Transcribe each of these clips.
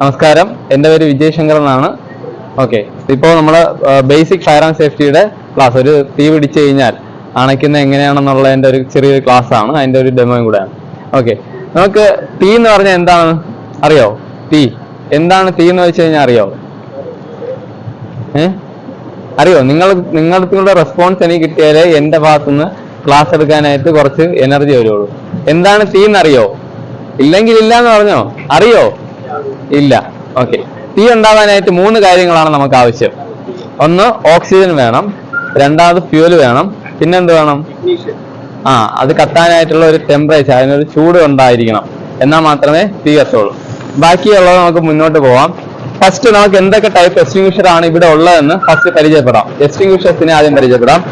നമസ്കാരം. എന്റെ പേര് വിജയ് ശങ്കർ എന്നാണ്. ഓക്കെ. ഇപ്പോൾ നമ്മൾ ബേസിക് ഫയർ ആൻഡ് സേഫ്റ്റിയുടെ ക്ലാസ് ഒരു തീ പിടിച്ചു കഴിഞ്ഞാൽ അണയ്ക്കുന്ന എങ്ങനെയാണെന്നുള്ളതിന്റെ ഒരു ചെറിയൊരു ക്ലാസ് ആണ്. അതിന്റെ ഒരു ഡെമോയും കൂടെയാണ്. ഓക്കെ. നമുക്ക് തീ എന്ന് പറഞ്ഞാൽ എന്താണ്? അറിയോ? തീ. എന്താണ് തീ എന്ന് വെച്ച് കഴിഞ്ഞാൽ അറിയോ? ഏ? അറിയോ? നിങ്ങൾ നിങ്ങളുടെ റെസ്പോൺസ് എനിക്ക് കിട്ടിയാലേ എന്റെ ഭാഗത്തുനിന്ന് ക്ലാസ് എടുക്കാനായിട്ട് കുറച്ച് എനർജി വരുള്ളൂ. എന്താണ് തീ എന്നറിയോ? ഇല്ലെങ്കിൽ ഇല്ല എന്ന് പറഞ്ഞോ? അറിയോ? ഇല്ല. ഓക്കെ തീ ഉണ്ടാവാനായിട്ട് മൂന്ന് കാര്യങ്ങളാണ് നമുക്ക് ആവശ്യം. ഒന്ന് ഓക്സിജൻ വേണം. രണ്ടാമത് ഫ്യൂൽ വേണം. പിന്നെന്ത് വേണം? ആ അത് കത്താനായിട്ടുള്ള ഒരു ടെമ്പറേച്ചർ അതിനൊരു ചൂട് ഉണ്ടായിരിക്കണം. എന്നാൽ മാത്രമേ തീ കത്തുള്ളൂ. ബാക്കിയുള്ളത് നമുക്ക് മുന്നോട്ട് പോവാം. ഫസ്റ്റ് നമുക്ക് എന്തൊക്കെ ടൈപ്പ് എക്സ്റ്റിങ്വിഷർ ആണ് ഇവിടെ ഉള്ളതെന്ന് ഫസ്റ്റ് പരിചയപ്പെടാം. എക്സ്റ്റിങ്വിഷേഴ്സിനെ ആദ്യം പരിചയപ്പെടാം.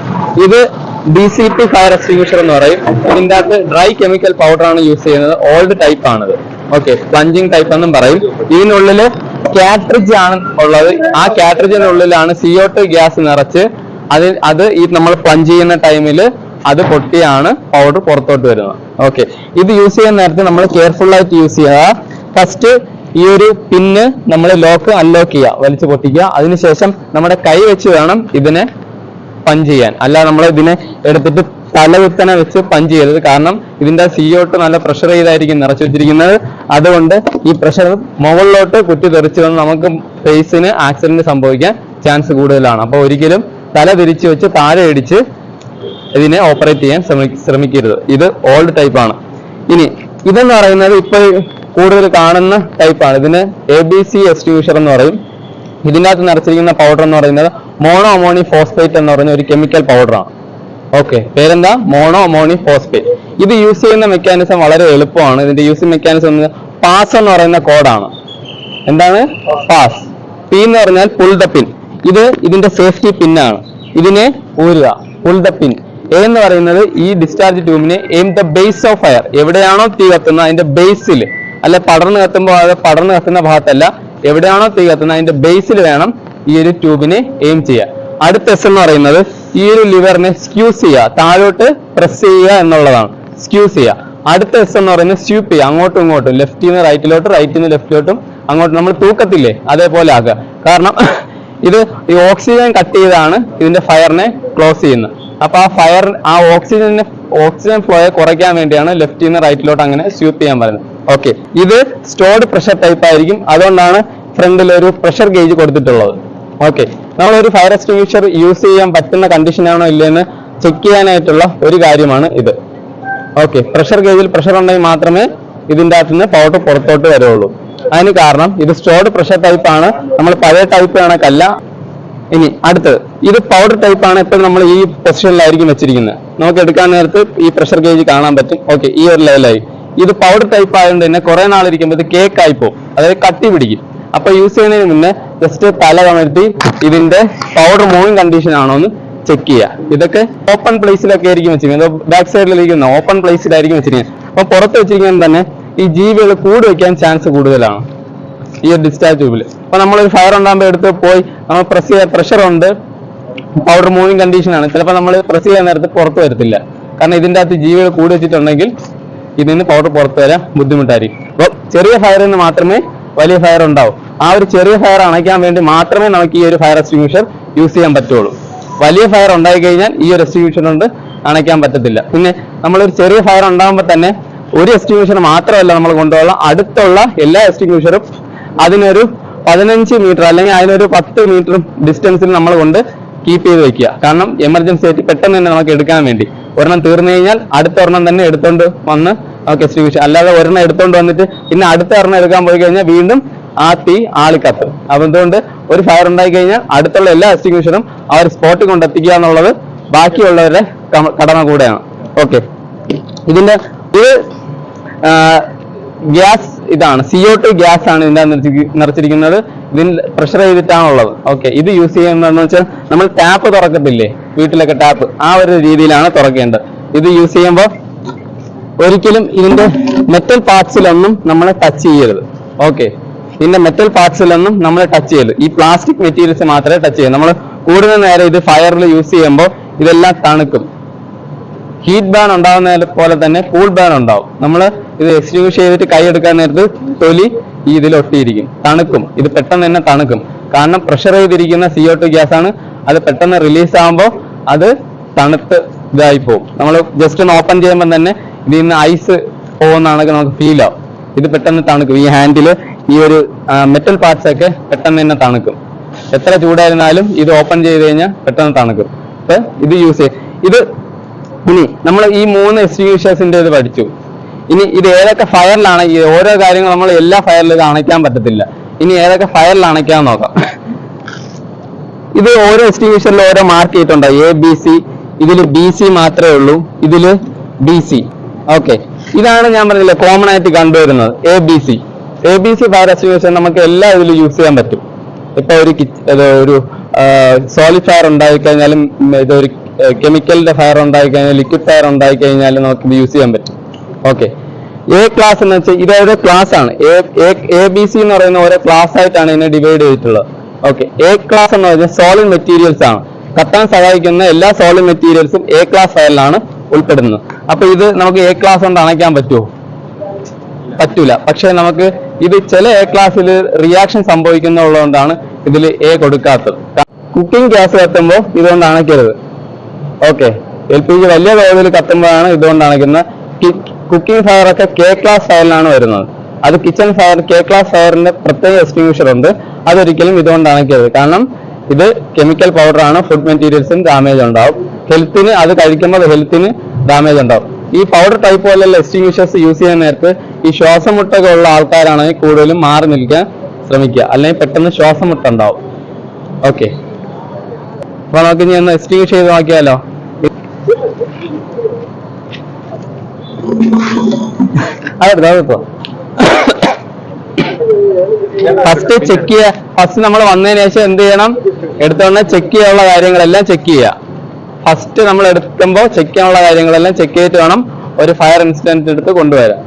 ഇത് D C P fire extinguisher എന്ന് പറയും. ഇതിന്റെ അകത്ത് ഡ്രൈ കെമിക്കൽ പൗഡർ ആണ് യൂസ് ചെയ്യുന്നത്. ഓൾഡ് ടൈപ്പ് ആണിത്. ഓക്കെ പ്ലഞ്ചിങ് ടൈപ്പ് എന്നും പറയും. ഇതിനുള്ളിൽ കാട്രിഡ്ജ് ആണ് ഉള്ളത്. ആ കാട്രിഡ്ജിനുള്ളിലാണ് സിഒ ടു ഗ്യാസ് നിറച്ച്. അത് അത് ഈ നമ്മൾ പ്ലഞ്ച് ചെയ്യുന്ന ടൈമിൽ അത് പൊട്ടിയാണ് പൗഡർ പുറത്തോട്ട് വരുന്നത്. ഓക്കെ ഇത് യൂസ് ചെയ്യുന്ന നേരത്തെ നമ്മൾ കെയർഫുൾ ആയിട്ട് യൂസ് ചെയ്യുക. ഫസ്റ്റ് ഈ ഒരു പിന്ന് നമ്മൾ ലോക്ക് അൺലോക്ക് ചെയ്യുക. വലിച്ചു പൊട്ടിക്കുക. അതിനുശേഷം നമ്മുടെ കൈ വെച്ച് വേണം ഇതിനെ പഞ്ച് ചെയ്യാൻ. അല്ല നമ്മൾ ഇതിനെ എടുത്തിട്ട് തലകുത്തനെ വെച്ച് പഞ്ച് ചെയ്തത് കാരണം ഇതിന്റെ സിയോട്ട് നല്ല പ്രഷർ ചെയ്തായിരിക്കും നിറച്ചു വെച്ചിരിക്കുന്നത്. അതുകൊണ്ട് ഈ പ്രഷർ മുകളിലോട്ട് കുറ്റി തെറിച്ചു വന്ന് നമുക്ക് ഫേസിന് ആക്സിഡന്റ് സംഭവിക്കാൻ ചാൻസ് കൂടുതലാണ്. അപ്പോൾ ഒരിക്കലും തല തിരിച്ചു വെച്ച് താഴെ ഇടിച്ച് ഇതിനെ ഓപ്പറേറ്റ് ചെയ്യാൻ ശ്രമിക്കരുത്. ഇത് ഓൾഡ് ടൈപ്പ് ആണ്. ഇനി ഇതെന്ന് പറയുന്നത് ഇപ്പോൾ കൂടുതൽ കാണുന്ന ടൈപ്പാണ് ഇതിന് എ ബി സി എക്സ്റ്റിങ്യൂഷർ എന്ന് പറയും. ഇതിനകത്ത് നിറച്ചിരിക്കുന്ന പൗഡർ എന്ന് പറയുന്നത് മോണോ അമോണി ഫോസ്ഫേറ്റ് എന്ന് പറയുന്ന ഒരു കെമിക്കൽ പൗഡറാണ് ഓക്കെ പേരെന്താ? മോണോ അമോണി ഫോസ്ഫേറ്റ് ഇത് യൂസ് ചെയ്യുന്ന മെക്കാനിസം വളരെ എളുപ്പമാണ്. ഇതിന്റെ യൂസിങ് മെക്കാനിസം പാസ് എന്ന് പറയുന്ന കോഡാണ് എന്താണ്? പാസ് പി എന്ന് പറഞ്ഞാൽ പുൾ ദ പിൻ ഇത് ഇതിന്റെ സേഫ്റ്റി പിന്നാണ് ഇതിനെ ഊരുക. പുൾ ദ പിൻ എ എന്ന് പറയുന്നത് ഈ discharge ട്യൂബിനെ aim the base of fire എവിടെയാണോ തീ കത്തുന്നത്? അതിന്റെ ബേസിൽ അല്ല പടർന്ന് കത്തുമ്പോൾ അത് പടർന്ന് കത്തുന്ന ഭാഗത്തല്ല. എവിടെയാണോ തീ കത്തുന്നത്? അതിന്റെ ബേസിൽ വേണം ഈ ഒരു ട്യൂബിനെ എയിം ചെയ്യാൻ. അടുത്ത എസ് എന്ന് പറയുന്നത് ഈ ഒരു ലിവറിനെ സ്ക്യൂസ് ചെയ്യുക. താഴോട്ട് പ്രസ് ചെയ്യുക എന്നുള്ളതാണ്. സ്ക്യൂസ് ചെയ്യുക. അടുത്ത എസ് എന്ന് പറയുന്നത് സ്വീപ്പ് ചെയ്യുക. അങ്ങോട്ടും ഇങ്ങോട്ടും. ലെഫ്റ്റിൽ നിന്ന് റൈറ്റിലോട്ടും റൈറ്റിൽ നിന്ന് ലെഫ്റ്റിലോട്ടും അങ്ങോട്ട് നമ്മൾ തൂക്കത്തില്ലേ? അതേപോലെ ആക്കുക. കാരണം ഇത് ഈ ഓക്സിജൻ കട്ട് ചെയ്താണ് ഇതിന്റെ ഫയറിനെ ക്ലോസ് ചെയ്യുന്നത്. അപ്പൊ ആ ഫയർ ആ ഓക്സിജനെ ഓക്സിജൻ ഫ്ലോയെ കുറയ്ക്കാൻ വേണ്ടിയാണ് ലെഫ്റ്റിൽ നിന്ന് റൈറ്റിലോട്ട് അങ്ങനെ സ്വീപ്പ് ചെയ്യാൻ പറയുന്നത്. ഓക്കെ ഇത് സ്റ്റോർഡ് പ്രഷർ ടൈപ്പ് ആയിരിക്കും. അതുകൊണ്ടാണ് ഫ്രണ്ടിൽ ഒരു പ്രഷർ ഗേജ് കൊടുത്തിട്ടുള്ളത്. ഓക്കെ നമ്മൾ ഒരു ഫയർ എക്സ്റ്റിങ്ഷർ യൂസ് ചെയ്യാൻ പറ്റുന്ന കണ്ടീഷനാണോ ഇല്ലയെന്ന് ചെക്ക് ചെയ്യാനായിട്ടുള്ള ഒരു കാര്യമാണ് ഇത്. ഓക്കെ പ്രഷർ ഗേജിൽ പ്രഷർ ഉണ്ടെങ്കിൽ മാത്രമേ ഇതിന്റെ അകത്ത് നിന്ന് പൗഡർ പുറത്തോട്ട് വരുള്ളൂ. അതിന് കാരണം ഇത് സ്റ്റോർഡ് പ്രഷർ ടൈപ്പ് ആണ്. നമ്മൾ പഴയ ടൈപ്പ് കണക്കല്ല. ഇനി അടുത്തത് ഇത് പൗഡർ ടൈപ്പ് ആണ് എപ്പോഴും നമ്മൾ ഈ പൊസിഷനിലായിരിക്കും വെച്ചിരിക്കുന്നത്. നമുക്ക് എടുക്കാൻ നേരത്ത് ഈ പ്രഷർ ഗേജ് കാണാൻ പറ്റും. ഓക്കെ ഈ ഒരു ലെവലായി ഇത് പൗഡർ ടൈപ്പ് ആയതുകൊണ്ട് തന്നെ കുറെ നാളിരിക്കുമ്പോൾ ഇത് കേക്ക് ആയി അതായത് കട്ടി പിടിക്കും. അപ്പൊ യൂസ് ചെയ്യുന്നതിന് മുന്നേ ജസ്റ്റ് തല കമഴ്ത്തി ഇതിന്റെ പൗഡർ മൂവിങ് കണ്ടീഷൻ ആണോ എന്ന് ചെക്ക് ചെയ്യുക ഇതൊക്കെ ഓപ്പൺ പ്ലേസിലൊക്കെ ആയിരിക്കും വെച്ചിരിക്കുന്നത്. ബാക്ക് സൈഡിലിരിക്കുന്ന ഓപ്പൺ പ്ലേസിലായിരിക്കും വെച്ചിരിക്കുന്നത്. അപ്പൊ പുറത്ത് വെച്ചിരിക്കുന്നത് തന്നെ ഈ ജീവികൾ കൂട് വെക്കാൻ ചാൻസ് കൂടുതലാണ്. ഈ ഒരു ഡിസ്ചാർജ് ട്യൂബിൽ അപ്പൊ നമ്മളൊരു ഫയർ ഉണ്ടാകുമ്പോൾ എടുത്ത് പോയി നമ്മൾ പ്രസ് ചെയ്യാൻ പ്രഷർ ഉണ്ട്. പൗഡർ മൂവിങ് കണ്ടീഷൻ ആണ്. ചിലപ്പോൾ നമ്മൾ പ്രസ് ചെയ്യാൻ നേരത്ത് പുറത്ത് വരത്തില്ല. കാരണം ഇതിന്റെ അകത്ത് ജീവികൾ കൂടി വെച്ചിട്ടുണ്ടെങ്കിൽ ഇതിൽ നിന്ന് പൗഡർ പുറത്ത് വരാൻ ബുദ്ധിമുട്ടായിരിക്കും. അപ്പോൾ ചെറിയ ഫയറിൽ നിന്ന് മാത്രമേ വലിയ ഫയർ ഉണ്ടാവും. ആ ഒരു ചെറിയ ഫയർ അണയ്ക്കാൻ വേണ്ടി മാത്രമേ നമുക്ക് ഈ ഒരു ഫയർ എക്സ്റ്റിങ്ഷർ യൂസ് ചെയ്യാൻ പറ്റുള്ളൂ. വലിയ ഫയർ ഉണ്ടായി കഴിഞ്ഞാൽ ഈ ഒരു എക്സ്റ്റിങ്ഷൻ കൊണ്ട് അണയ്ക്കാൻ പറ്റത്തില്ല. പിന്നെ നമ്മളൊരു ചെറിയ ഫയർ ഉണ്ടാകുമ്പോൾ തന്നെ ഒരു എക്സ്റ്റിങ്ഷൻ മാത്രമല്ല നമ്മൾ കൊണ്ടുപോകാം. അടുത്തുള്ള എല്ലാ എക്സ്റ്റിങ്ഷറും അതിനൊരു പതിനഞ്ച് മീറ്റർ അല്ലെങ്കിൽ അതിനൊരു പത്ത് മീറ്റർ ഡിസ്റ്റൻസിൽ നമ്മൾ കൊണ്ട് കീപ്പ് ചെയ്ത് വെക്കുക. കാരണം എമർജൻസി ആയിട്ട് പെട്ടെന്ന് തന്നെ നമുക്ക് എടുക്കാൻ വേണ്ടി. ഒരെണ്ണം തീർന്നു കഴിഞ്ഞാൽ അടുത്ത ഒരെണ്ണം തന്നെ എടുത്തുകൊണ്ട് വന്ന് നമുക്ക് എക്സ്റ്റിങ്ഷൻ അല്ലാതെ ഒരെണ്ണം എടുത്തുകൊണ്ട് വന്നിട്ട് പിന്നെ അടുത്ത ഒരെണ്ണം എടുക്കാൻ പോയി കഴിഞ്ഞാൽ വീണ്ടും ആ തീ കത്തും. അപ്പൊ എന്തുകൊണ്ട്? ഒരു ഫയർ ഉണ്ടായി കഴിഞ്ഞാൽ അടുത്തുള്ള എല്ലാ എക്സ്റ്റിങ്ഷനും ആ ഒരു സ്പോട്ടിൽ കൊണ്ടെത്തിക്കുക എന്നുള്ളത് ബാക്കിയുള്ളവരുടെ കടമ കൂടെയാണ്. ഓക്കെ ഇതിന്റെ ഒരു ഗ്യാസ് ഇതാണ്. സിഒ ടു ഗ്യാസ് ആണ് ഇതിന്റെ നിറച്ചിരിക്കുന്നത് ഇതിൽ പ്രഷർ ചെയ്തിട്ടാണുള്ളത്. ഓക്കെ ഇത് യൂസ് ചെയ്യുന്നതെന്ന് വെച്ചാൽ നമ്മൾ ടാപ്പ് തുറക്കത്തില്ലേ? വീട്ടിലൊക്കെ ടാപ്പ് ആ ഒരു രീതിയിലാണ് തുറക്കേണ്ടത്. ഇത് യൂസ് ചെയ്യുമ്പോൾ ഒരിക്കലും ഇതിന്റെ മെറ്റൽ പാർട്സിലൊന്നും നമ്മളെ ടച്ച് ചെയ്യരുത്. ഓക്കെ ഇതിന്റെ മെറ്റൽ പാർട്സിലൊന്നും നമ്മൾ ടച്ച് ചെയ്യൽ. ഈ പ്ലാസ്റ്റിക് മെറ്റീരിയൽസ് മാത്രമേ ടച്ച് ചെയ്യൂ. നമ്മൾ കൂടുതൽ നേരം ഇത് ഫയറിൽ യൂസ് ചെയ്യുമ്പോൾ ഇതെല്ലാം തണുക്കും. ഹീറ്റ് ബാൻ ഉണ്ടാവുന്ന പോലെ തന്നെ കൂൾ ബാൻ ഉണ്ടാവും. നമ്മൾ ഇത് എക്സ്റ്റിങ്വിഷ് ചെയ്തിട്ട് കൈ എടുക്കാൻ നേരത്ത് തൊലി ഈ ഇതിൽ ഒട്ടിയിരിക്കും. തണുക്കും. ഇത് പെട്ടെന്ന് തന്നെ തണുക്കും. കാരണം പ്രഷർ ചെയ്തിരിക്കുന്ന സി ഒ ടു ഗ്യാസ് ആണ്. അത് പെട്ടെന്ന് റിലീസ് ആകുമ്പോൾ അത് തണുത്ത് ഇതായി പോകും. നമ്മൾ ജസ്റ്റ് ഒന്ന് ഓപ്പൺ ചെയ്യുമ്പോൾ തന്നെ ഇതിൽ നിന്ന് ഐസ് പോകുന്നതാണെങ്കിൽ നമുക്ക് ഫീൽ ആവും. ഇത് പെട്ടെന്ന് തണുക്കും. ഈ ഹാൻഡിൽ ഈ ഒരു മെറ്റൽ പാർട്സ് ഒക്കെ പെട്ടെന്ന് തന്നെ തണുക്കും. എത്ര ചൂടായിരുന്നാലും ഇത് ഓപ്പൺ ചെയ്ത് കഴിഞ്ഞാൽ പെട്ടെന്ന് തണുക്കും. അപ്പൊ ഇത് യൂസ് ചെയ്യും. ഇത് ഇനി നമ്മൾ ഈ മൂന്ന് എക്സ്റ്റിങ്ഷേഴ്സിന്റെ ഇത് പഠിച്ചു. ഇനി ഇത് ഏതൊക്കെ ഫയറിലാണ് ഈ ഓരോ കാര്യങ്ങൾ നമ്മൾ എല്ലാ ഫയറിലും ഇത് അണയ്ക്കാൻ പറ്റത്തില്ല. ഇനി ഏതൊക്കെ ഫയറിൽ അണയ്ക്കാൻ നോക്കാം. ഇത് ഓരോ എക്സ്റ്റിങ്വിഷറിലും ഓരോ മാർക്ക് ചെയ്തിട്ടുണ്ട്. എ ബി സി ഇതിൽ ബി സി മാത്രമേ ഉള്ളൂ. ഇതിൽ ബി സി ഓക്കെ ഇതാണ് ഞാൻ പറഞ്ഞില്ലേ കോമൺ ആയിട്ട് കണ്ടുവരുന്നത്. A B C A B C fire association നമുക്ക് എല്ലാ ഇതിലും യൂസ് ചെയ്യാൻ പറ്റും. ഇപ്പൊ ഒരു ഒരു സോളിഡ് ഫയർ ഉണ്ടായി കഴിഞ്ഞാലും ഇതൊരു കെമിക്കലിന്റെ ഫയർ ഉണ്ടായി കഴിഞ്ഞാൽ ലിക്വിഡ് ഫയർ ഉണ്ടായി കഴിഞ്ഞാലും നമുക്ക് യൂസ് ചെയ്യാൻ പറ്റും. ഓക്കെ എ ക്ലാസ് എന്ന് വെച്ചാൽ ഇത് ഓരോ ക്ലാസ് ആണ്. എ ബി സി എന്ന് പറയുന്ന ഓരോ ക്ലാസ് ആയിട്ടാണ് ഇതിനെ ഡിവൈഡ് ചെയ്തിട്ടുള്ളത്. ഓക്കെ എ ക്ലാസ് എന്ന് പറഞ്ഞാൽ സോളിഡ് മെറ്റീരിയൽസ് ആണ്. കത്താൻ സഹായിക്കുന്ന എല്ലാ സോളിഡ് മെറ്റീരിയൽസും എ ക്ലാസ് ഫയലിലാണ് ഉൾപ്പെടുന്നത്. അപ്പൊ ഇത് നമുക്ക് എ ക്ലാസ് കൊണ്ട് അണയ്ക്കാൻ പറ്റുമോ? പറ്റൂല. പക്ഷെ നമുക്ക് ഇത് ചില എ ക്ലാസ്സിൽ റിയാക്ഷൻ സംഭവിക്കുന്നുള്ളതുകൊണ്ടാണ് ഇതിൽ എ കൊടുക്കാത്തത്. കുക്കിംഗ് ഗ്യാസ് കത്തുമ്പോൾ ഇതുകൊണ്ട് അണയ്ക്കരുത്. ഓക്കെ എൽ പി ജി വലിയ തോതിൽ കത്തുമ്പോഴാണ് ഇതുകൊണ്ട് അണയ്ക്കുന്നത്. കുക്കിംഗ് ഫയർ ഒക്കെ കെ ക്ലാസ് ഫയറിലാണ് വരുന്നത്. അത് കിച്ചൺ ഫയർ കെ ക്ലാസ് ഫയറിന്റെ പ്രത്യേക എക്സ്റ്റിങ്വിഷർ ഉണ്ട്. അതൊരിക്കലും ഇതുകൊണ്ട് അണയ്ക്കരുത്. കാരണം ഇത് കെമിക്കൽ പൗഡറാണ് ഫുഡ് മെറ്റീരിയൽസിന് ഡാമേജ് ഉണ്ടാവും. ഹെൽത്തിന് അത് കഴിക്കുമ്പോൾ ഹെൽത്തിന് ഡാമേജ് ഉണ്ടാവും. ഈ പൗഡർ ടൈപ്പ് പോലെയുള്ള എക്സ്റ്റിങ്വിഷേഴ്സ് യൂസ് ചെയ്യാൻ നേരത്ത് ഈ ശ്വാസമുട്ടൊക്കെ ഉള്ള ആൾക്കാരാണെങ്കിൽ കൂടുതലും മാറി നിൽക്കാൻ ശ്രമിക്കുക. അല്ലെങ്കിൽ പെട്ടെന്ന് ശ്വാസമുട്ട ഉണ്ടാവും. ഓക്കെ അപ്പൊ നമുക്ക് ഇനി ഒന്ന് എക്സ്റ്റിങ്വിഷ് ചെയ്ത് നോക്കിയാലോ? അതെടുത്തോ അതെടുത്തോ ഫസ്റ്റ് ചെക്ക് ചെയ്യുക ഫസ്റ്റ് നമ്മൾ വന്നതിന് ശേഷം എന്ത് ചെയ്യണം? എടുത്തോണ്ട് ചെക്ക് ചെയ്യാനുള്ള കാര്യങ്ങളെല്ലാം ചെക്ക് ചെയ്യുക. ഫസ്റ്റ് നമ്മൾ എടുക്കുമ്പോൾ ചെക്ക് ചെയ്യാനുള്ള കാര്യങ്ങളെല്ലാം ചെക്ക് ചെയ്തിട്ട് വേണം ഒരു ഫയർ ഇൻസിഡന്റ് എടുത്ത് കൊണ്ടുവരാൻ.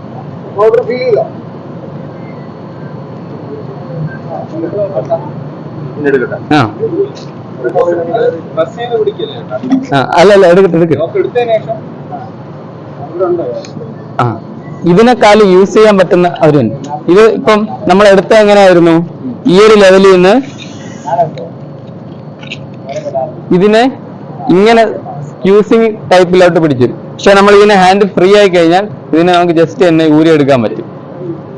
ആ പ്രസ് ചെയ്ത് ആ. അല്ല അല്ല എടുക്കട്ടെ എടുക്കട്ടെ ആ ഇതിനെക്കാളും യൂസ് ചെയ്യാൻ പറ്റുന്ന ഒരു ഇത് ഇപ്പം നമ്മൾ എടുത്ത എങ്ങനെയായിരുന്നു? ഈ ഒരു ലെവലിൽ നിന്ന് ഇതിനെ ഇങ്ങനെ യൂസിങ് ടൈപ്പിലോട്ട് പിടിച്ചു. പക്ഷെ നമ്മൾ ഇതിനെ ഹാൻഡ് ഫ്രീ ആയി കഴിഞ്ഞാൽ ഇതിനെ നമുക്ക് ജസ്റ്റ് തന്നെ ഊരി എടുക്കാൻ പറ്റും.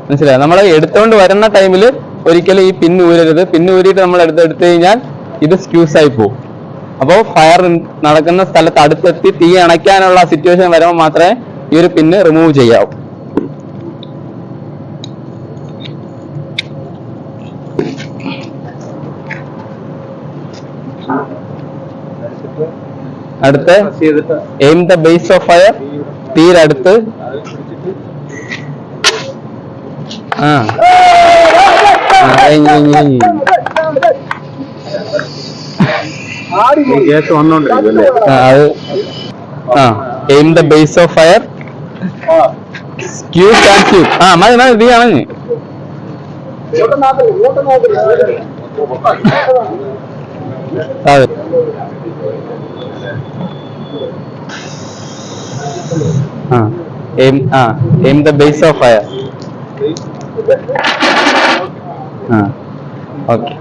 മനസ്സിലായോ? നമ്മൾ എടുത്തുകൊണ്ട് വരുന്ന ടൈമിൽ ഒരിക്കലും ഈ പിന്ന് ഊരരുത്. പിന്ന് ഊരിയിട്ട് നമ്മൾ എടുത്തെടുത്തു കഴിഞ്ഞാൽ ഇത് സ്ക്യൂസ് ആയി പോകും. അപ്പോൾ ഫയർ നടക്കുന്ന സ്ഥലത്ത് അടുത്തെത്തി തീ അണയ്ക്കാനുള്ള സിറ്റുവേഷൻ വരുമ്പോൾ മാത്രമേ ഈ ഒരു പിന്ന് റിമൂവ് ചെയ്യാവൂ. അടുത്ത് aim the base of fire തീരടുത്ത് ആ. അത്. ആ aim the base of fire Q ആൻഡ് ക്യൂ ആ മതി മതി തീ അണഞ്ഞ് അതെ. എയിം ആ aim the base of fire ആ ഓക്കെ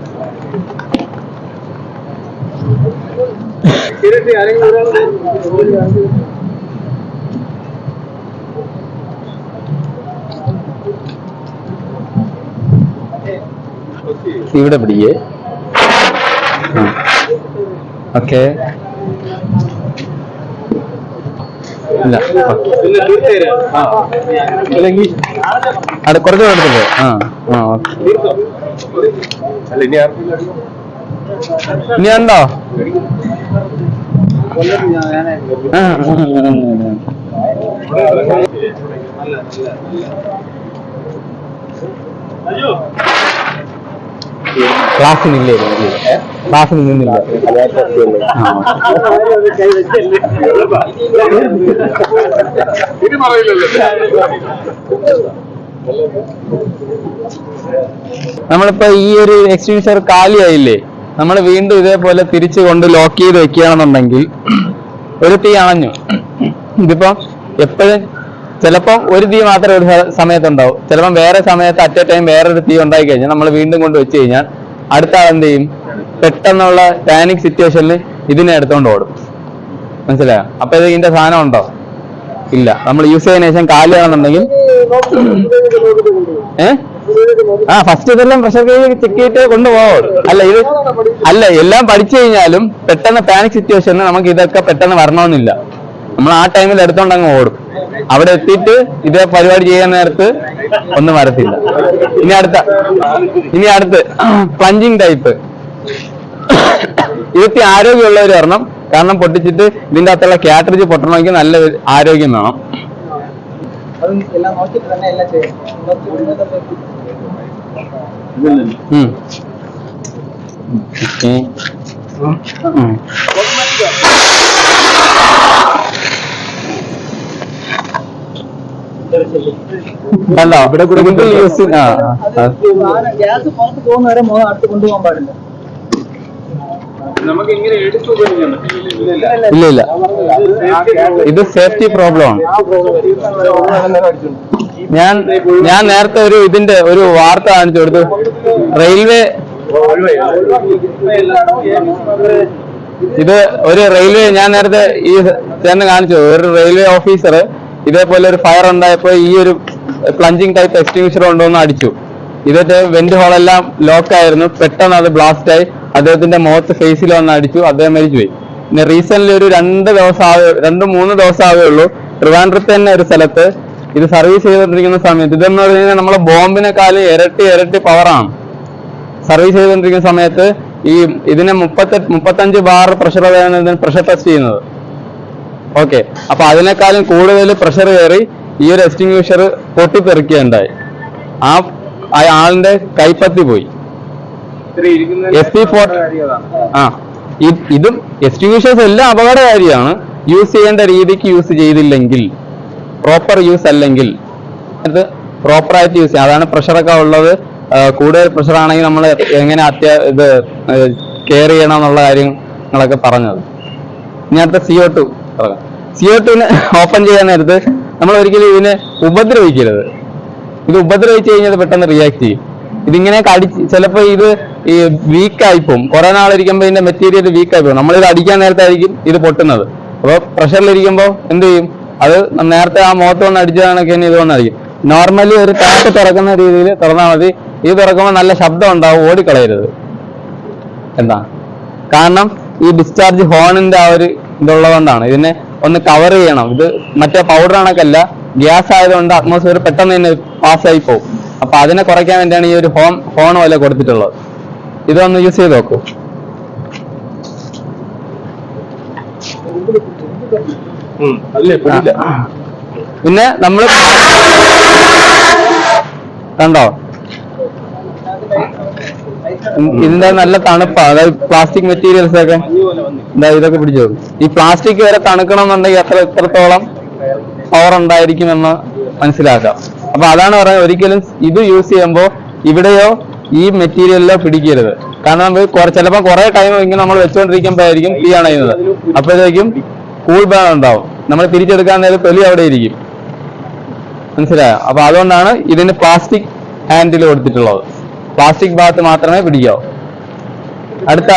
ഇവിടെ പിടിയേ ഓക്കെ ഇല്ല. അല്ലെങ്കിൽ കുറച്ച് എടുത്തില്ലേ ആ ആ ഇനി ഉണ്ടോ? ആ, ക്ലാസ്സിനില്ലേ? ക്ലാസ്സിന് നിന്നില്ല നമ്മളിപ്പോ ഈ ഒരു എക്സ്റ്റിങ്ഷർ കാലിയായില്ലേ? നമ്മൾ വീണ്ടും ഇതേപോലെ തിരിച്ചു കൊണ്ട് ലോക്ക് ചെയ്ത് വെക്കുകയാണെന്നുണ്ടെങ്കിൽ ഒരു തീ അണഞ്ഞു. ഇതിപ്പോ എപ്പോഴും ചിലപ്പോൾ ഒരു തീ മാത്രമേ ഒരു സമയത്തുണ്ടാവും. ചിലപ്പം വേറെ സമയത്ത് അറ്റ് എ ടൈം വേറൊരു തീ ഉണ്ടായി കഴിഞ്ഞാൽ നമ്മൾ വീണ്ടും കൊണ്ട് വെച്ച് കഴിഞ്ഞാൽ അടുത്ത എന്ത് ചെയ്യും? പെട്ടെന്നുള്ള പാനിക് സിറ്റുവേഷനിൽ ഇതിനെ എടുത്തോണ്ട് ഓടും. മനസ്സിലായോ? അപ്പൊ ഇത് ഇതിന്റെ സാധനം ഉണ്ടോ? ഇല്ല. നമ്മൾ യൂസ് ചെയ്യുന്ന ശേഷം കാലിയാണെന്നുണ്ടെങ്കിൽ ഏ? ആ ഫസ്റ്റ് ഇതെല്ലാം പ്രഷർ ഗേജ് ചെക്ക് ചെയ്തിട്ട് കൊണ്ടുപോകും അല്ല ഇത് അല്ല എല്ലാം പഠിച്ചു കഴിഞ്ഞാലും പെട്ടെന്ന് പാനിക് സിറ്റുവേഷനിൽ നമുക്ക് ഇതൊക്കെ പെട്ടെന്ന് വരണമെന്നില്ല. നമ്മൾ ആ ടൈമിൽ എടുത്തോണ്ട് അങ്ങ് ഓടും. അവിടെ എത്തിയിട്ട് ഇതേ പരിപാടി ചെയ്യാൻ നേരത്ത് ഒന്നും വരത്തില്ല. ഇനി അടുത്ത ഇനി അടുത്ത് പ്ലഞ്ചിങ് ടൈപ്പ് ഇതൊക്കെ ആരോഗ്യമുള്ളവർ വരണം. കാരണം പൊട്ടിച്ചിട്ട് ഇതിന്റെ അകത്തുള്ള കാറ്ററിജ് പൊട്ടണമെങ്കിൽ നല്ല ആരോഗ്യം വേണം. അതും എല്ലാം നോക്കിയിട്ട് തന്നെ എല്ലാം ചെയ്യണം കുറച്ച് ഉന്നത ഉം. ഓക്കേ. കണ്ടോ ഇവിടെ കൂടെ ആ ആ. ഗ്യാസ് പുറത്ത് പോകുന്നവരെ മോഹം അടുത്ത് കൊണ്ടുപോകാൻ പാടില്ല. ഇല്ല ഇല്ല. ഇത് സേഫ്റ്റി പ്രോബ്ലം ആണ്. ഞാൻ ഞാൻ നേരത്തെ ഒരു ഇതിന്റെ ഒരു വാർത്ത കാണിച്ചു കൊടുത്തു. റെയിൽവേ ഇത് ഒരു റെയിൽവേ ഞാൻ നേരത്തെ ഈ ചേർന്ന് കാണിച്ചു. ഒരു റെയിൽവേ ഓഫീസർ ഇതേപോലെ ഒരു ഫയർ ഉണ്ടായപ്പോൾ ഈ ഒരു പ്ലഞ്ചിങ് ടൈപ്പ് എക്സ്റ്റിങ്ഷർ കൊണ്ടുവന്ന് അടിച്ചു. ഇതിന്റെ വെന്റ് ഹോളെല്ലാം ലോക്ക് ആയിരുന്നു. പെട്ടെന്ന് അത് ബ്ലാസ്റ്റ് ആയി. അദ്ദേഹത്തിന്റെ മുഖത്ത് ഫേസിൽ വന്ന് അടിച്ചു. അദ്ദേഹം മരിച്ചുപോയി. പിന്നെ റീസെന്റ് ഒരു രണ്ട് ദിവസം ആവേ രണ്ട് മൂന്ന് ദിവസം ആവേ ഉള്ളൂ. ട്രിവാൻഡ്രത്ത് തന്നെ ഒരു സ്ഥലത്ത് ഇത് സർവീസ് ചെയ്തുകൊണ്ടിരിക്കുന്ന സമയത്ത്. ഇതെന്ന് പറഞ്ഞു കഴിഞ്ഞാൽ നമ്മളെ ബോംബിനെക്കാളും ഇരട്ടി ഇരട്ടി പവറാണ് സർവീസ് ചെയ്തുകൊണ്ടിരിക്കുന്ന സമയത്ത് ഈ ഇതിനെ മുപ്പത്തെട്ട് മുപ്പത്തഞ്ച് ബാർ പ്രഷർ പ്രഷർ ടെസ്റ്റ് ചെയ്യുന്നത്. ഓക്കെ. അപ്പൊ അതിനേക്കാളും കൂടുതൽ പ്രഷർ കയറി ഈ ഒരു എക്സ്റ്റിങ്യൂഷർ പൊട്ടിത്തെറിക്കുകയുണ്ടായി. ആ ആളിന്റെ കൈപ്പത്തി പോയി. എസ് പി ഫോർ ആ. ഇതും എക്സ്റ്റിങ്യൂഷേഴ്സ് എല്ലാം അപകടകാരിയാണ് യൂസ് ചെയ്യേണ്ട രീതിക്ക് യൂസ് ചെയ്തില്ലെങ്കിൽ പ്രോപ്പർ യൂസ് അല്ലെങ്കിൽ അത് പ്രോപ്പർ ആയിട്ട് യൂസ് ചെയ്യാം. അതാണ് പ്രഷറൊക്കെ ഉള്ളത്. കൂടുതൽ പ്രഷർ ആണെങ്കിൽ നമ്മൾ എങ്ങനെ അത്യാ ഇത് കെയർ ചെയ്യണം എന്നുള്ള കാര്യങ്ങളൊക്കെ പറഞ്ഞത്. ഇനി അടുത്ത സിഒ ടു സിഒ ടുവിനെ ഓപ്പൺ ചെയ്യാൻ നേരത്ത് നമ്മൾ ഒരിക്കലും ഇതിനെ ഉപദ്രവിക്കരുത്. ഇത് ഉപദ്രവിച്ചു കഴിഞ്ഞാൽ പെട്ടെന്ന് റിയാക്ട് ചെയ്യും. ഇതിങ്ങനെ അടിച്ച് ചിലപ്പോൾ ഇത് ഈ വീക്കായി പോകും കുറെ നാളിരിക്കുമ്പോൾ ഇതിന്റെ മെറ്റീരിയൽ വീക്കായി പോകും നമ്മളിത് അടിക്കാൻ നേരത്തായിരിക്കും ഇത് പൊട്ടുന്നത്. അപ്പോൾ പ്രഷറിലിരിക്കുമ്പോൾ എന്ത് ചെയ്യും? അത് നേരത്തെ ആ മുഖത്ത് വന്ന് അടിച്ചതാണൊക്കെ ഇത് വന്നായിരിക്കും. നോർമലി ഒരു ടാപ്പ് തുറക്കുന്ന രീതിയിൽ തുറന്നാൽ മതി. ഇത് തുറക്കുമ്പോൾ നല്ല ശബ്ദം ഉണ്ടാവും. ഓടിക്കളയരുത്. എന്താ? കാരണം ഈ ഡിസ്ചാർജ് ഹോണിന്റെ ആ ഒരു ഇതുള്ളതുകൊണ്ടാണ്. ഇതിനെ ഒന്ന് കവർ ചെയ്യണം. ഇത് മറ്റേ പൗഡർ കണക്കല്ല. ഗ്യാസ് ആയതുകൊണ്ട് അറ്റ്മോസ്ഫിയർ പെട്ടെന്ന് തന്നെ പാസ്സായി പോകും അപ്പൊ അതിനെ കുറയ്ക്കാൻ വേണ്ടിയാണ് ഈ ഒരു ഹോം ഹോൺ പോലെ കൊടുത്തിട്ടുള്ളത്. ഇതൊന്ന് യൂസ് ചെയ്ത് നോക്കൂ. പിന്നെ നമ്മൾ കണ്ടോ? ഇതിന്റെ നല്ല തണുപ്പാ. അതായത് പ്ലാസ്റ്റിക് മെറ്റീരിയൽസ് ഒക്കെ. ഇതൊക്കെ പിടിച്ചോ. ഈ പ്ലാസ്റ്റിക് വരെ തണുക്കണം എന്നുണ്ടെങ്കിൽ എത്ര എത്രത്തോളം പവർ ഉണ്ടായിരിക്കുമെന്ന് മനസ്സിലാക്കാം. അപ്പൊ അതാണ് പറയുന്നത്. ഒരിക്കലും ഇത് യൂസ് ചെയ്യുമ്പോൾ ഇവിടെയോ ഈ മെറ്റീരിയലിലോ പിടിക്കരുത്. കാരണം നമുക്ക് കുറെ- ചിലപ്പോ കുറെ ടൈം ഇങ്ങനെ നമ്മൾ വെച്ചുകൊണ്ടിരിക്കുമ്പോഴായിരിക്കും തീ അണയുന്നത് അപ്പോഴത്തേക്കും കൂൾ ബാൻ ഉണ്ടാവും. നമ്മൾ തിരിച്ചെടുക്കാൻ നേരം തൊലി അവിടെ ഇരിക്കും. മനസ്സിലായോ? അപ്പൊ അതുകൊണ്ടാണ് ഇതിന് പ്ലാസ്റ്റിക് ഹാൻഡിൽ കൊടുത്തിട്ടുള്ളത്. പ്ലാസ്റ്റിക് ഭാഗത്ത് മാത്രമേ പിടിക്കാവൂ. അടുത്ത.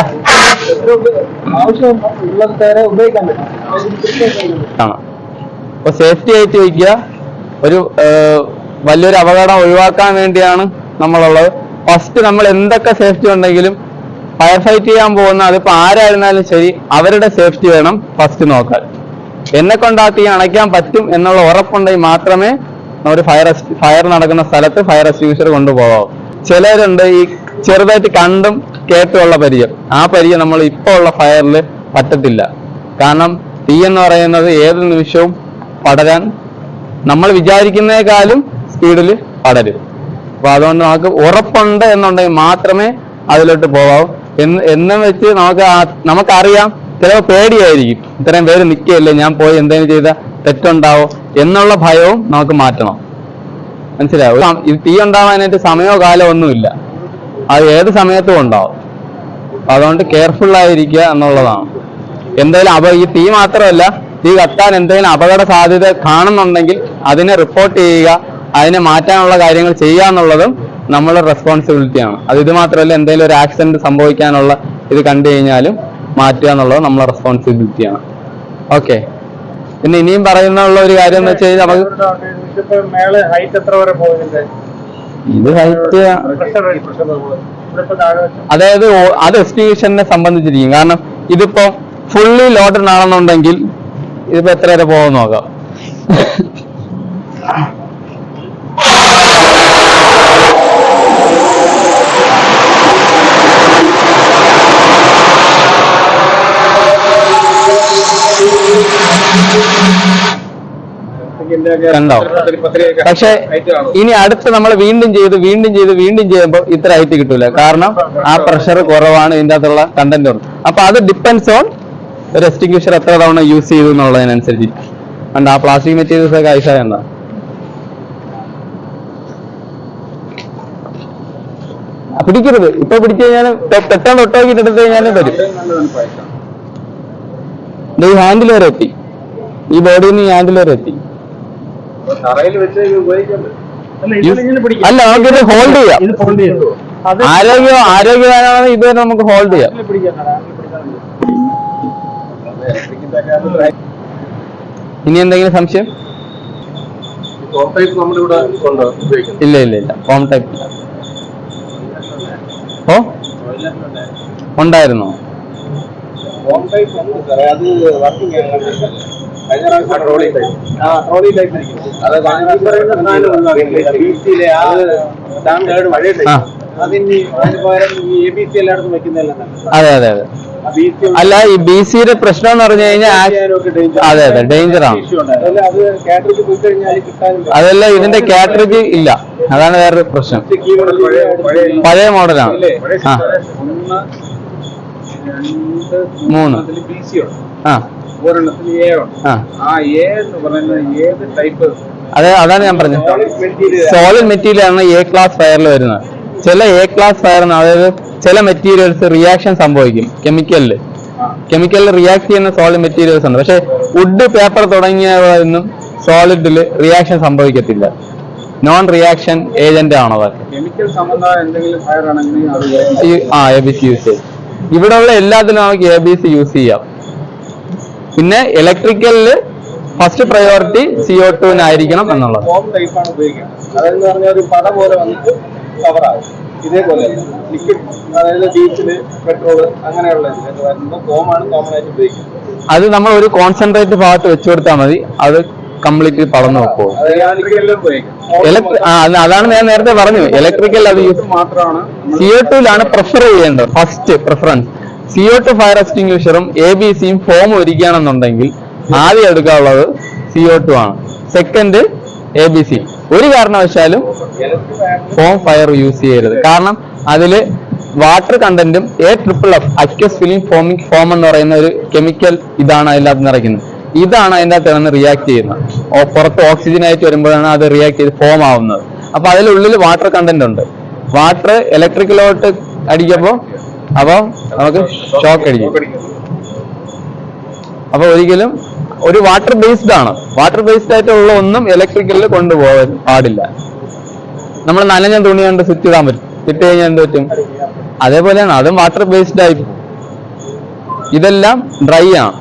അപ്പൊ സേഫ്റ്റി ആയിട്ട് വയ്ക്കുക ഒരു വലിയൊരു അപകടം ഒഴിവാക്കാൻ വേണ്ടിയാണ് നമ്മളുള്ളത്. ഫസ്റ്റ് നമ്മൾ എന്തൊക്കെ സേഫ്റ്റി ഉണ്ടെങ്കിലും ഫയർ ഫൈറ്റ് ചെയ്യാൻ പോകുന്ന അതിപ്പോ ആരായിരുന്നാലും ശരി അവരുടെ സേഫ്റ്റി വേണം ഫസ്റ്റ് നോക്കാൻ. എന്നെ കൊണ്ടാത്തി തീ അണയ്ക്കാൻ പറ്റും എന്നുള്ള ഉറപ്പുണ്ടെങ്കിൽ മാത്രമേ ഒരു ഫയർ ഫയർ നടക്കുന്ന സ്ഥലത്ത് ഫയർ എക്സ്റ്റിങ്ഷർ കൊണ്ടുപോകാവൂ. ചിലരുണ്ട് ഈ ചെറുതായിട്ട് കണ്ടും കേട്ടുമുള്ള പരിചയം. ആ പരിചയം നമ്മൾ ഇപ്പോൾ ഉള്ള ഫയറിൽ പറ്റത്തില്ല. കാരണം തീ എന്ന് പറയുന്നത് ഏത് നിമിഷവും പടരാൻ നമ്മൾ വിചാരിക്കുന്നേക്കാളും സ്പീഡിൽ പടരും. അപ്പൊ അതുകൊണ്ട് നമുക്ക് ഉറപ്പുണ്ട് എന്നുണ്ടെങ്കിൽ മാത്രമേ അതിലോട്ട് പോകാവൂ എന്ന് എന്നും വെച്ച് നമുക്ക് നമുക്കറിയാം ചിലപ്പോൾ പേടിയായിരിക്കും. ഇത്രയും പേര് നിൽക്കുകയല്ലേ ഞാൻ പോയി എന്തെങ്കിലും ചെയ്ത തെറ്റുണ്ടാവോ എന്നുള്ള ഭയവും നമുക്ക് മാറ്റണം. മനസ്സിലാവും തീ ഉണ്ടാവാനായിട്ട് സമയമോ കാലമോ ഒന്നുമില്ല. അത് ഏത് സമയത്തും ഉണ്ടാവും. അതുകൊണ്ട് കെയർഫുൾ ആയിരിക്കുക എന്നുള്ളതാണ്. എന്തായാലും അപ ഈ തീ മാത്രമല്ല തീ കത്താൻ എന്തെങ്കിലും അപകട സാധ്യത കാണുന്നുണ്ടെങ്കിൽ അതിനെ റിപ്പോർട്ട് ചെയ്യുക അതിനെ മാറ്റാനുള്ള കാര്യങ്ങൾ ചെയ്യുക എന്നുള്ളതും നമ്മളുടെ റെസ്പോൺസിബിലിറ്റിയാണ് അത് ഇത് മാത്രമല്ല എന്തെങ്കിലും ഒരു ആക്സിഡന്റ് സംഭവിക്കാനുള്ള ഇത് കണ്ടു കഴിഞ്ഞാലും മാറ്റുക എന്നുള്ളത് നമ്മളെ റെസ്പോൺസിബിലിറ്റിയാണ് ഓക്കെ പിന്നെ ഇനിയും പറയുന്നുള്ള ഒരു കാര്യം എന്ന് വെച്ച് കഴിഞ്ഞാൽ നമുക്ക് ഇതിപ്പോ മേൾ ഹൈറ്റ് എത്ര വരെ പോകുന്നുണ്ട്? ഇത് ഹൈറ്റ് പ്രഷർ പ്രഷർ ഇവിടിപ്പോ താഴെ വെച്ച്. അതായത് ഓ- അത് എസ്റ്റിമേഷനെ സംബന്ധിച്ചിരിക്കും. കാരണം ഇതിപ്പോ ഫുള്ളി ലോഡഡ് ആണെന്നുണ്ടെങ്കിൽ ഇതിപ്പോ എത്ര വരെ പോകുമെന്ന് നോക്കാം. കണ്ടോ? പക്ഷെ ഇനി അടുത്ത് നമ്മൾ വീണ്ടും ചെയ്ത് വീണ്ടും ചെയ്ത് വീണ്ടും ചെയ്യുമ്പോൾ ഇത്ര ഹൈറ്റ് കിട്ടൂല. കാരണം ആ പ്രഷർ കുറവാണ് ഇതിന്റെ അകത്തുള്ള കണ്ടന്റ് കുറവ് അപ്പൊ അത് ഡിപ്പെൻസ് ഓൺ ഒരു എക്സ്റ്റിംഗ്വിഷർ എത്ര തവണ യൂസ് ചെയ്തു എന്നുള്ളതിനനുസരിച്ച്. കണ്ട ആ പ്ലാസ്റ്റിക് മെറ്റീരിയൽസ് ഒക്കെ ഐസായ ഉണ്ടോ പിടിക്കരുത്. ഇപ്പൊ പിടിച്ചു കഴിഞ്ഞാൽ പെട്ടെന്ന് ഒട്ടോക്കിട്ട് എടുത്തു കഴിഞ്ഞാലും വരും. ഈ ഹാൻഡിൽ വരെ എത്തി. ഈ ബോഡിയിൽ നിന്ന് ഈ ഹാൻഡിൽ വരെ എത്തി. അല്ല നമുക്കിത് ഹോൾഡ് ചെയ്യാം. ഇത് ആരോഗ്യം ആരോഗ്യവാനാണ് ഇതുവരെ നമുക്ക് ഹോൾഡ് ചെയ്യാം. ഇനി എന്തെങ്കിലും സംശയം? ഇല്ല ഇല്ല ഇല്ല. ഫോം ടൈപ്പ് ഇല്ല. ഓ? ഉണ്ടായിരുന്നോ? അത് ട്രോളി ട്രോളി ടൈപ്പ് അത്. അതെ അല്ല ഈ ബി സിയുടെ പ്രശ്നം എന്ന് പറഞ്ഞു കഴിഞ്ഞാൽ അതെ അതെ ഡേഞ്ചർ ആണ്. അതല്ല അത് കാറ്ററിംഗ് പോയി കഴിഞ്ഞാൽ കിട്ടാനില്ല അതല്ല ഇതിന്റെ കാറ്ററിജ് ഇല്ല. അതാണ് വേറൊരു പ്രശ്നം. പഴയ മോഡലാണ് മൂന്ന്. ആ. ഒരെണ്ണത്തിൽ എ ഉണ്ട്. ആ. എ എന്ന് പറയുന്നത് ഏത് ടൈപ്പ് അതെ അതാണ് ഞാൻ പറഞ്ഞത്. സോളിഡ് മെറ്റീരിയൽ ആണ്. എ ക്ലാസ് ഫയറിൽ വരുന്നത്. ചില എ ക്ലാസ് ഫയറിന് അതായത് ചില മെറ്റീരിയൽസ് റിയാക്ഷൻ സംഭവിക്കും കെമിക്കലിൽ കെമിക്കലിൽ റിയാക്ട് ചെയ്യുന്ന സോളിഡ് മെറ്റീരിയൽസ് ഉണ്ട്. പക്ഷെ വുഡ് പേപ്പർ തുടങ്ങിയവയൊന്നും സോളിഡിൽ റിയാക്ഷൻ സംഭവിക്കത്തില്ല. നോൺ റിയാക്ഷൻ ഏജന്റ് ആണോ അതൊക്കെ. ഫയർ ആ എ ബി സി യൂസ് ചെയ്യും. ഇവിടെ ഉള്ള എല്ലാത്തിനും നമുക്ക് എ ബി സി യൂസ് ചെയ്യാം. പിന്നെ ഇലക്ട്രിക്കലിൽ ഫസ്റ്റ് പ്രയോറിറ്റി സി ഒ ടുവിനായിരിക്കണം എന്നുള്ളത് ഇതേപോലെ ലിക്വിഡ് അതായത് ഡീസൽ പെട്രോൾ അങ്ങനെയുള്ള കോമൺ ആയിട്ട് ഉപയോഗിക്കുന്നത്. അത് നമ്മൾ ഒരു കോൺസെൻട്രേറ്റ് ഭാഗത്ത് വെച്ചു കൊടുത്താൽ മതി. അത് ഇലക്ട്രിക്കലിലും ഉപയോഗിക്കും. ഇലക്ട്രി അതാണ് ഞാൻ നേരത്തെ പറഞ്ഞു. ഇലക്ട്രിക്കൽ അത് യൂസ് മാത്രമാണ്. സി ഒ ടുയിലാണ് പ്രിഫർ ചെയ്യേണ്ടത്. First preference C O two fire എക്സ്റ്റിംഗ്വിഷറും A B സിയും ഫോം ഒരുക്കുകയാണെന്നുണ്ടെങ്കിൽ ആദ്യം എടുക്കാനുള്ളത് സിഒ ടു ആണ്. സെക്കൻഡ് എ ബി സി ഒരു കാരണവശാലും ഫോം ഫയർ യൂസ് ചെയ്യരുത്. കാരണം അതിൽ water കണ്ടന്റും A triple F aqueous film forming foam എന്ന് പറയുന്ന ഒരു കെമിക്കൽ ഇതാണ് അതിനകത്ത് നിറയ്ക്കുന്നത്. ഇതാണ് അതിന്റെ അകത്ത് കിടന്ന് റിയാക്ട് ചെയ്യുന്നത്. പുറത്ത് ഓക്സിജൻ ആയിട്ട് വരുമ്പോഴാണ് അത് റിയാക്ട് ചെയ്ത് ഫോം ആവുന്നത്. അപ്പൊ അതിലുള്ളിൽ വാട്ടർ കണ്ടന്റ് ഉണ്ട്. വാട്ടർ ഇലക്ട്രിക്കലോട്ട് അടിക്കുമ്പോൾ അപ്പോൾ നമുക്ക് ഷോക്ക് അടിക്കും. അപ്പൊ ഒരിക്കലും ഒരു വാട്ടർ ബേസ്ഡ് ആണ്. വാട്ടർ ബേസ്ഡ് ആയിട്ടുള്ള ഒന്നും ഇലക്ട്രിക്കലിൽ കൊണ്ടുപോകാൻ പാടില്ല. നമ്മൾ നനഞ്ഞ തുണി കൊണ്ട് സ്വിച്ച് ഇടാൻ പറ്റും. സിറ്റ് കഴിഞ്ഞാൽ എന്ത് പറ്റും? അതേപോലെയാണ് അതും വാട്ടർ ബേസ്ഡ് ആയി ഇതെല്ലാം ഡ്രൈ ആണ്.